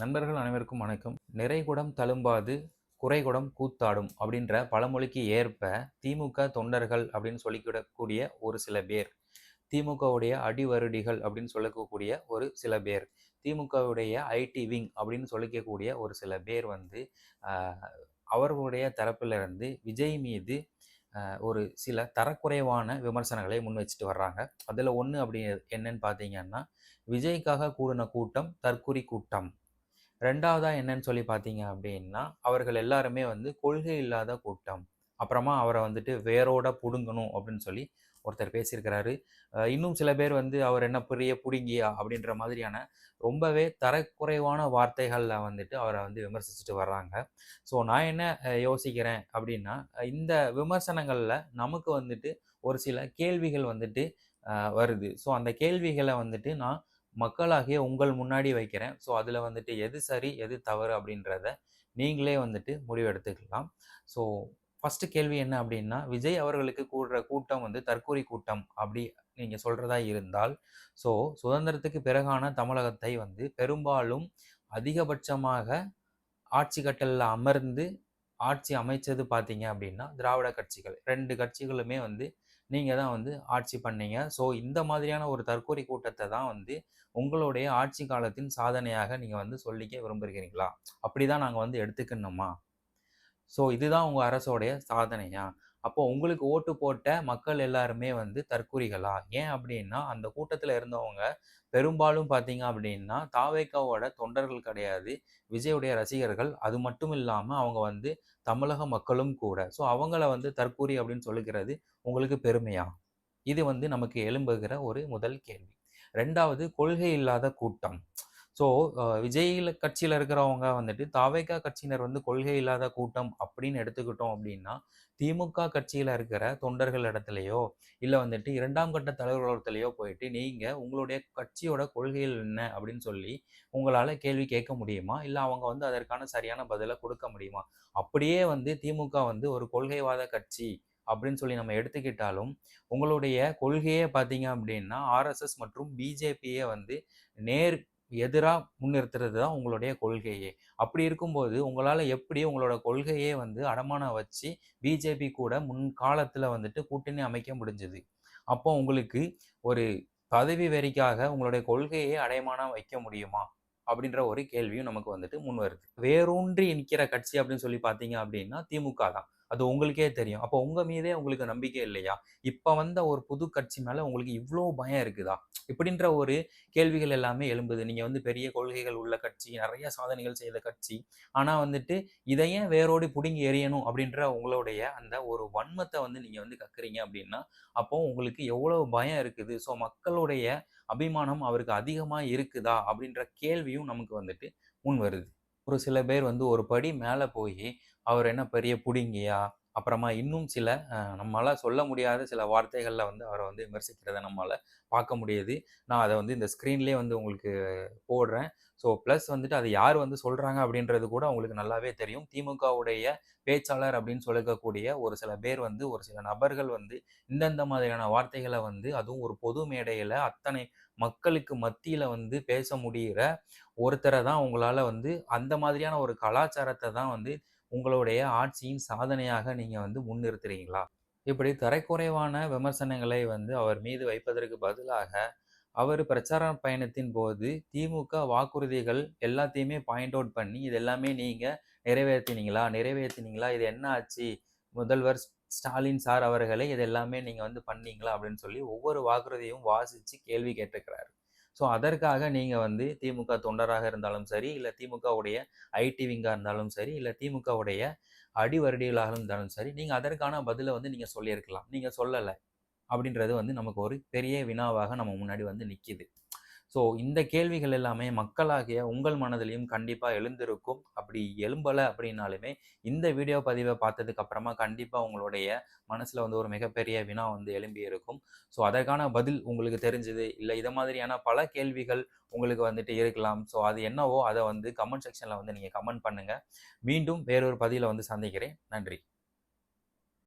நண்பர்கள் அனைவருக்கும் வணக்கம். நிறைகுடம் தழும்பாது குறைகுடம் கூத்தாடும் அப்படின்ற பழமொழிக்கு ஏற்ப திமுக தொண்டர்கள் அப்படின்னு சொல்லிக்கிடக்கூடிய ஒரு சில பேர் திமுகவுடைய அடிவருடிகள் அப்படின்னு சொல்லக்கூடிய ஒரு சில பேர் திமுகவுடைய ஐடி விங் அப்படின்னு சொல்லிக்கக்கூடிய ஒரு சில பேர் வந்து அவர்களுடைய தரப்பிலிருந்து விஜய் மீது ஒரு சில தரக்குறைவான விமர்சனங்களை முன் வச்சுட்டு வர்றாங்க. அதில் ஒன்று அப்படி என்னன்னு பார்த்தீங்கன்னா விஜய்க்காக கூடின கூட்டம் தற்குறி கூட்டம். ரெண்டாவதாக என்னன்னு சொல்லி பார்த்தீங்க அப்படின்னா அவர்கள் எல்லாருமே வந்து கொள்கை இல்லாத கூட்டம். அப்புறமா அவரை வந்துட்டு வேரோட புடுங்கணும் அப்படின்னு சொல்லி ஒருத்தர் பேசியிருக்கிறாரு. இன்னும் சில பேர் வந்து அவர் என்ன பெரிய புடுங்கியா அப்படின்ற மாதிரியான ரொம்பவே தரக்குறைவான வார்த்தைகளில் வந்துட்டு அவரை வந்து விமர்சிச்சுட்டு வர்றாங்க. ஸோ நான் என்ன யோசிக்கிறேன் அப்படின்னா இந்த விமர்சனங்களில் நமக்கு வந்துட்டு ஒரு சில கேள்விகள் வந்துட்டு வருது. ஸோ அந்த கேள்விகளை வந்துட்டு நான் மக்களாகிய உங்கள் முன்னாடி வைக்கிறேன். ஸோ அதில் வந்துட்டு எது சரி எது தவறு அப்படின்றத நீங்களே வந்துட்டு முடிவெடுத்துக்கலாம் ஸோ ஃபஸ்ட்டு கேள்வி என்ன அப்படின்னா விஜய் அவர்களுக்கு கூடுற கூட்டம் வந்து தற்கொலை கூட்டம் அப்படி நீங்கள் சொல்கிறதா இருந்தால் ஸோ சுதந்திரத்துக்கு பிறகான தமிழகத்தை வந்து பெரும்பாலும் அதிகபட்சமாக ஆட்சி கட்டலில் அமர்ந்து ஆட்சி அமைச்சது பார்த்தீங்க அப்படின்னா திராவிட கட்சிகள். ரெண்டு கட்சிகளுமே வந்து நீங்கள் தான் வந்து ஆட்சி பண்ணீங்க. ஸோ இந்த மாதிரியான ஒரு தற்கொலை கூட்டத்தை தான் வந்து உங்களுடைய ஆட்சி காலத்தின் சாதனையாக நீங்கள் வந்து சொல்லிக்க விரும்புகிறீங்களா? அப்படி தான் நாங்கள் வந்து எடுத்துக்கணுமா? ஸோ இதுதான் உங்கள் அரசோடைய சாதனையா? அப்போ உங்களுக்கு ஓட்டு போட்ட மக்கள் எல்லாருமே வந்து தற்குறிகளா? ஏன் அப்படின்னா அந்த கூட்டத்தில் இருந்தவங்க பெரும்பாலும் பார்த்தீங்க அப்படின்னா தாவேக்காவோட தொண்டர்கள் கிடையாது. விஜயுடைய ரசிகர்கள். அது மட்டும் இல்லாமல் அவங்க வந்து தமிழக மக்களும் கூட. ஸோ அவங்கள வந்து தற்கூரி அப்படின்னு சொல்லுகிறது உங்களுக்கு பெருமையா? இது வந்து நமக்கு எழும்புகிற ஒரு முதல் கேள்வி. ரெண்டாவது கொள்கை இல்லாத கூட்டம். ஸோ விஜய் கட்சியில் இருக்கிறவங்க வந்துட்டு தாவேக்கா கட்சியினர் வந்து கொள்கை இல்லாத கூட்டம் அப்படின்னு எடுத்துக்கிட்டோம் அப்படின்னா திமுக கட்சியில் இருக்கிற தொண்டர்கள் இடத்துலையோ இல்லை வந்துட்டு இரண்டாம் கட்ட தலைவர்களிடத்துலையோ போயிட்டு நீங்கள் உங்களுடைய கட்சியோட கொள்கைகள் என்ன அப்படின்னு சொல்லி உங்களால் கேள்வி கேட்க முடியுமா? இல்லை அவங்க வந்து அதற்கான சரியான பதிலை கொடுக்க முடியுமா? அப்படியே வந்து திமுக வந்து ஒரு கொள்கைவாத கட்சி அப்படின்னு சொல்லி நம்ம எடுத்துக்கிட்டாலும் உங்களுடைய கொள்கையே பார்த்தீங்க அப்படின்னா ஆர்எஸ்எஸ் மற்றும் பிஜேபியை வந்து நேர் எதிராக முன்னிறுத்துறது தான் உங்களுடைய கொள்கையே. அப்படி இருக்கும்போது உங்களால் எப்படி உங்களோட கொள்கையே வந்து அடமானம் வச்சு பிஜேபி கூட முன்காலத்தில் வந்துட்டு கூட்டணி அமைக்க முடிஞ்சது? அப்போ உங்களுக்கு ஒரு பதவி வெறிக்காக உங்களுடைய கொள்கையை அடைமானம் வைக்க முடியுமா? அப்படின்ற ஒரு கேள்வியும் நமக்கு வந்துட்டு முன் வருது. வேரூன்றி நிற்கிற கட்சி அப்படின்னு சொல்லி பார்த்தீங்க அப்படின்னா திமுக தான். அது உங்களுக்கே தெரியும். அப்போ உங்க மீதே உங்களுக்கு நம்பிக்கை இல்லையா? இப்போ வந்த ஒரு புது கட்சி மேலே உங்களுக்கு இவ்வளோ பயம் இருக்குதா? இப்படின்ற ஒரு கேள்விகள் எல்லாமே எழும்புது. நீங்கள் வந்து பெரிய கொள்கைகள் உள்ள கட்சி நிறைய சாதனைகள் செய்த கட்சி. ஆனால் வந்துட்டு இதையே வேரோடு பிடுங்கி எறியணும் அப்படின்ற உங்களுடைய அந்த ஒரு வன்மத்தை வந்து நீங்கள் வந்து கக்குறீங்க அப்படின்னா அப்போ உங்களுக்கு எவ்வளோ பயம் இருக்குது? ஸோ மக்களுடைய அபிமானம் அவருக்கு அதிகமாக இருக்குதா? அப்படின்ற கேள்வியும் நமக்கு வந்துட்டு முன் வருது. ஒரு சில பேர் வந்து ஒரு படி மேலே போய் அவர் என்ன பெரிய புடுங்கியா? அப்புறமா இன்னும் சில நம்மளால் சொல்ல முடியாத சில வார்த்தைகளில் வந்து அவரை வந்து விமர்சிக்கிறத நம்மளால் பார்க்க முடியுது. நான் அதை வந்து இந்த ஸ்க்ரீன்லேயே வந்து உங்களுக்கு போடுறேன். ஸோ ப்ளஸ் வந்துட்டு அதை யார் வந்து சொல்கிறாங்க அப்படின்றது கூட அவங்களுக்கு நல்லாவே தெரியும். திமுகவுடைய பேச்சாளர் அப்படின்னு சொல்லக்கூடிய ஒரு சில பேர் வந்து ஒரு சில நபர்கள் வந்து இந்தந்த மாதிரியான வார்த்தைகளை வந்து அதுவும் ஒரு பொது மேடையில் அத்தனை மக்களுக்கு மத்தியில் வந்து பேச முடிகிற ஒருத்தரை தான் உங்களால் வந்து அந்த மாதிரியான ஒரு கலாச்சாரத்தை தான் வந்து உங்களுடைய ஆட்சியின் சாதனையாக நீங்கள் வந்து முன்னிறுத்துறீங்களா? இப்படி தரைக்குறைவான விமர்சனங்களை வந்து அவர் மீது வைப்பதற்கு பதிலாக அவர் பிரச்சார பயணத்தின் போது திமுக வாக்குறுதிகள் எல்லாத்தையுமே பாயிண்ட் அவுட் பண்ணி இது எல்லாமே நீங்கள் நிறைவேற்றினீங்களா? நிறைவேற்றினீங்களா? இது என்ன ஆச்சு? முதல்வர் ஸ்டாலின் சார் அவர்களே இது எல்லாமே நீங்கள் வந்து பண்ணீங்களா? அப்படின்னு சொல்லி ஒவ்வொரு வாக்குறுதியும் வாசித்து கேள்வி கேட்டிருக்கிறாரு. ஸோ அதற்காக நீங்கள் வந்து திமுக தொண்டராக இருந்தாலும் சரி இல்லை திமுகவுடைய ஐடி விங்காக இருந்தாலும் சரி இல்லை திமுகவுடைய அடிவருடிகளாக இருந்தாலும் சரி நீங்கள் அதற்கான பதிலை வந்து நீங்கள் சொல்லியிருக்கலாம். நீங்கள் சொல்லலை. அப்படின்றது வந்து நமக்கு ஒரு பெரிய வினாவாக நம்ம முன்னாடி வந்து நிற்கிது ஸோ இந்த கேள்விகள் எல்லாமே மக்களாகிய உங்கள் மனதிலையும் கண்டிப்பாக எழுந்திருக்கும். அப்படி எழும்பலை அப்படின்னாலுமே இந்த வீடியோ பதிவை பார்த்ததுக்கு அப்புறமா கண்டிப்பாக உங்களுடைய மனசில் வந்து ஒரு மிகப்பெரிய வினா வந்து எழும்பி இருக்கும். ஸோ அதற்கான பதில் உங்களுக்கு தெரிஞ்சது இல்லை இதை மாதிரியான பல கேள்விகள் உங்களுக்கு வந்துட்டு இருக்கலாம். ஸோ அது என்னவோ அதை வந்து கமெண்ட் செக்ஷனில் வந்து நீங்கள் கமெண்ட் பண்ணுங்கள் மீண்டும் வேறொரு பதிவில் வந்து சந்திக்கிறேன். நன்றி.